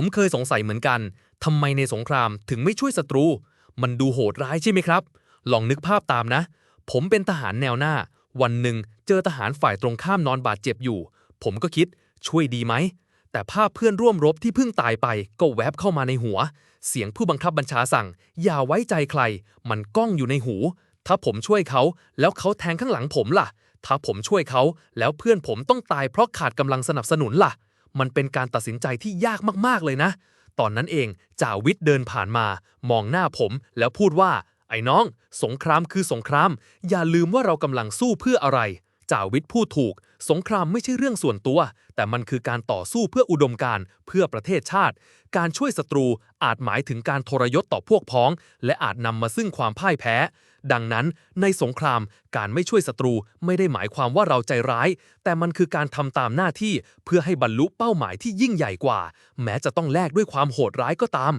ผมเคยสงสัยเหมือนกัน ทำไมในสงครามถึงไม่ช่วยศัตรู มันดูโหดร้ายใช่ไหมครับ ลองนึกภาพตามนะ ผมเป็นทหารแนวหน้า วันหนึ่งเจอทหารฝ่ายตรงข้ามนอนบาดเจ็บอยู่ ผมก็คิดช่วยดีไหม แต่ภาพเพื่อนร่วมรบที่เพิ่งตายไป ก็แวบเข้ามาในหัว เสียงผู้บังคับบัญชาสั่ง อย่าไว้ใจใคร มันก้องอยู่ในหู ถ้าผมช่วยเขา แล้วเขาแทงข้างหลังผมล่ะ ถ้าผมช่วยเขา แล้วเพื่อนผมต้องตายเพราะขาดกำลังสนับสนุนล่ะ มันเป็นการตัดสินใจที่ยากมากๆเลยนะ ตอนนั้นเองจ่าวิทย์เดินผ่านมา มองหน้าผมแล้วพูดว่า ไอ้น้อง สงครามคือสงคราม อย่าลืมว่าเรากำลังสู้เพื่ออะไรจ่าวิทย์พูดถูก สงครามไม่ใช่เรื่องส่วนตัว แต่มันคือการต่อสู้เพื่ออุดมการเพื่อประเทศชาติ การช่วยศัตรูอาจหมายถึงการทรยศต่อพวกพ้อง และอาจนำมาซึ่งความพ่ายแพ้ ดังนั้นในสงครามการไม่ช่วยศัตรูไม่ได้หมายความว่าเราใจร้าย แต่มันคือการทำตามหน้าที่เพื่อให้บรรลุเป้าหมายที่ยิ่งใหญ่กว่า แม้จะต้องแลกด้วยความโหดร้ายก็ตาม